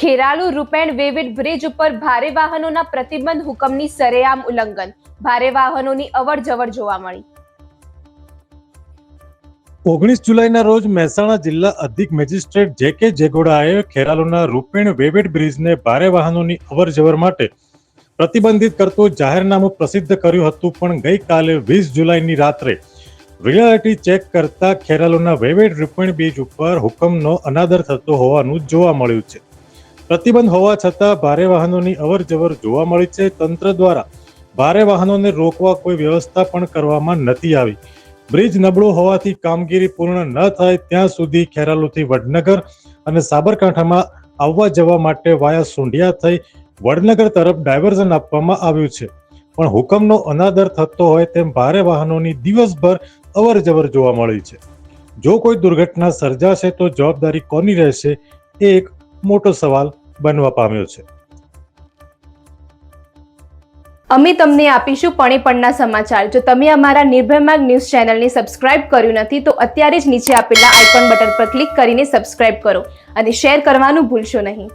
ખેરાલુ રૂપેણ વેવિડ bridge ઉપર ભારે વાહનોના પ્રતિબંધ હુકમની સરેઆમ ઉલ્લંઘન. ભારે વાહનોની અવર જવર જોવા મળી. ઓગણીસ જુલાઈના રોજ મહેસાણા જિલ્લા અધિક મેજિસ્ટ્રેટ જે કે જેગોડાએ ખેરાલુના રૂપેણ વેવેડ બ્રિજને ભારે વાહનોની અવરજવર માટે પ્રતિબંધિત કરતું જાહેરનામું પ્રસિદ્ધ કર્યું હતું, પણ ગઈકાલે વીસ જુલાઈની રાત્રે રિયાલિટી ચેક કરતા ખેરાલુના વેવેડ રૂપેણ બ્રિજ ઉપર હુકમનો અનાદર થતો હોવાનું જોવા મળ્યું છે. પ્રતિબંધ હોવા છતાં ભારે વાહનોની અવરજવર જોવા મળી છે. તંત્ર દ્વારા ભારે વાહનોને રોકવા કોઈ વ્યવસ્થા પણ કરવામાં નથી આવી. બ્રિજ નબળો હોવાથી કામગીરી પૂર્ણ ન થાય ત્યાં સુધી ખેરાલુથી વડનગર અને સાબરકાંઠામાં આવવા જવા માટે વાયા સુંઢિયા થઈ વડનગર તરફ ડાયવર્ઝન આપવામાં આવ્યું છે. પણ હુકમનો અનાદર થતો હોય તેમ ભારે વાહનોની દિવસભર અવર જવર જોવા મળી છે. જો કોઈ દુર્ઘટના સર્જાશે તો જવાબદારી કોની રહેશે? એ એક મોટો સવાલ બનવા પામ્યો છે. અમે તમને આપીશું પણે પણના સમાચાર. જો તમે અમારા નિર્ભયમાર્ગ ન્યૂઝ ચેનલને સબસ્ક્રાઇબ કર્યું નથી, તો અત્યારે જ નીચે આપેલા આઇકોન બટન પર ક્લિક કરીને સબસ્ક્રાઇબ કરો અને શેર કરવાનું ભૂલશો નહીં.